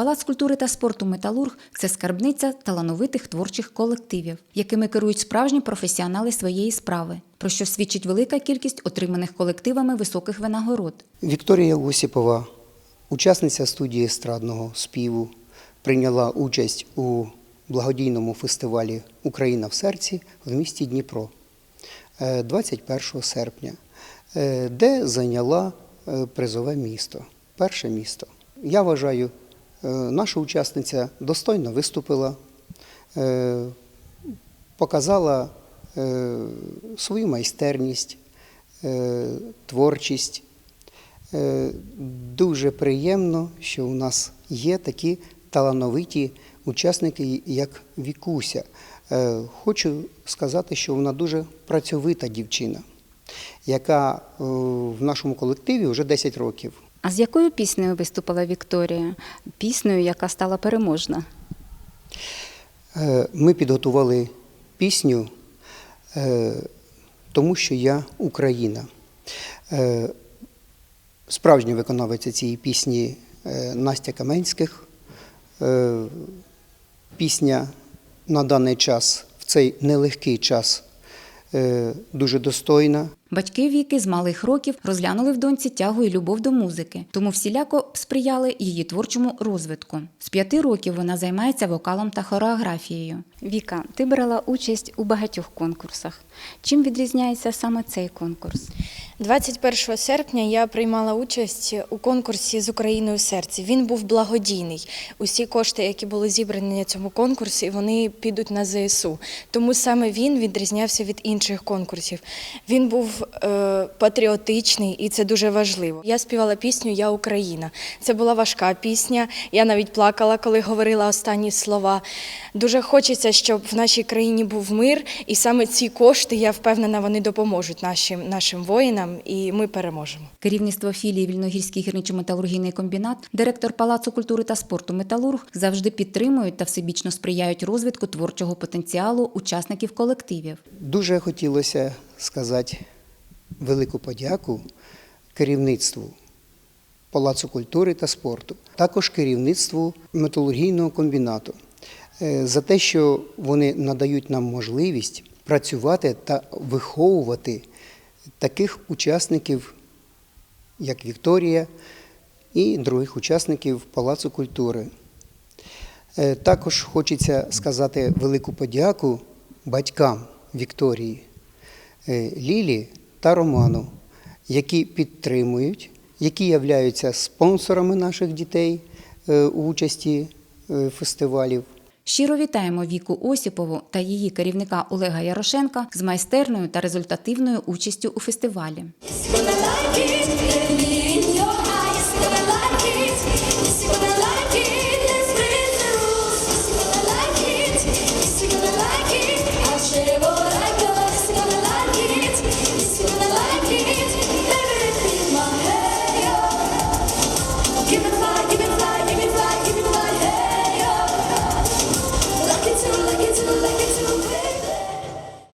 Палац культури та спорту Металург це скарбниця талановитих творчих колективів, якими керують справжні професіонали своєї справи, про що свідчить велика кількість отриманих колективами високих винагород. Вікторія Осіпова, учасниця студії естрадного співу, прийняла участь у благодійному фестивалі Україна в серці в місті Дніпро е, 21 серпня, е, де зайняла е, призове місто, перше місто. Я вважаю, е, наша учасниця достойно виступила, е, показала е, свою майстерність, е, творчість. Е, Дуже приємно, що у нас є такі талановиті учасники, як Вікуся. Е, Хочу сказати, що вона дуже працьовита дівчина, яка е, в нашому колективі вже 10 років. А з якою піснею виступила Вікторія? Піснею, яка стала переможна. Е, Ми підготували пісню е, Тому що я Україна. Е, Справжня виконавиця цієї пісні Настя Каменських. Пісня на даний час, в цей нелегкий час, дуже достойна. Батьки Віки з малих років розглянули в доньці тягу і любов до музики, тому всіляко сприяли її творчому розвитку. З п'яти років вона займається вокалом та хореографією. Віка, ти брала участь у багатьох конкурсах. Чим відрізняється саме цей конкурс? 21 серпня я приймала участь у конкурсі з Україною серці. Він був благодійний. Усі кошти, які були зібрані на цьому конкурсі, вони підуть на ЗСУ. Тому саме він відрізнявся від інших конкурсів. Він був е, патріотичний і це дуже важливо. Я співала пісню Я Україна. Це була важка пісня. Я навіть плакала, коли говорила останні слова. Дуже хочеться, щоб в нашій країні був мир, і саме ці кошти, я впевнена, вони допоможуть нашим, нашим воїнам, і ми переможемо. Керівництво філії Вільногірський гірничо-металургійний комбінат, директор Палацу культури та спорту Металург завжди підтримують та всебічно сприяють розвитку творчого потенціалу учасників колективів. Дуже хотілося сказати велику подяку керівництву Палацу культури та спорту, також керівництву металургійного комбінату е, за те, що вони надають нам можливість працювати та виховувати таких учасників, як Вікторія, і других учасників Палацу культури. Е, Також хочеться сказати велику подяку батькам Вікторії, е, Лілі та Роману, які підтримують, які являються спонсорами наших дітей е, у участі фестивалів. Щиро вітаємо Віку Осіпову та її керівника Олега Ярошенка з майстерною та результативною участю у фестивалі.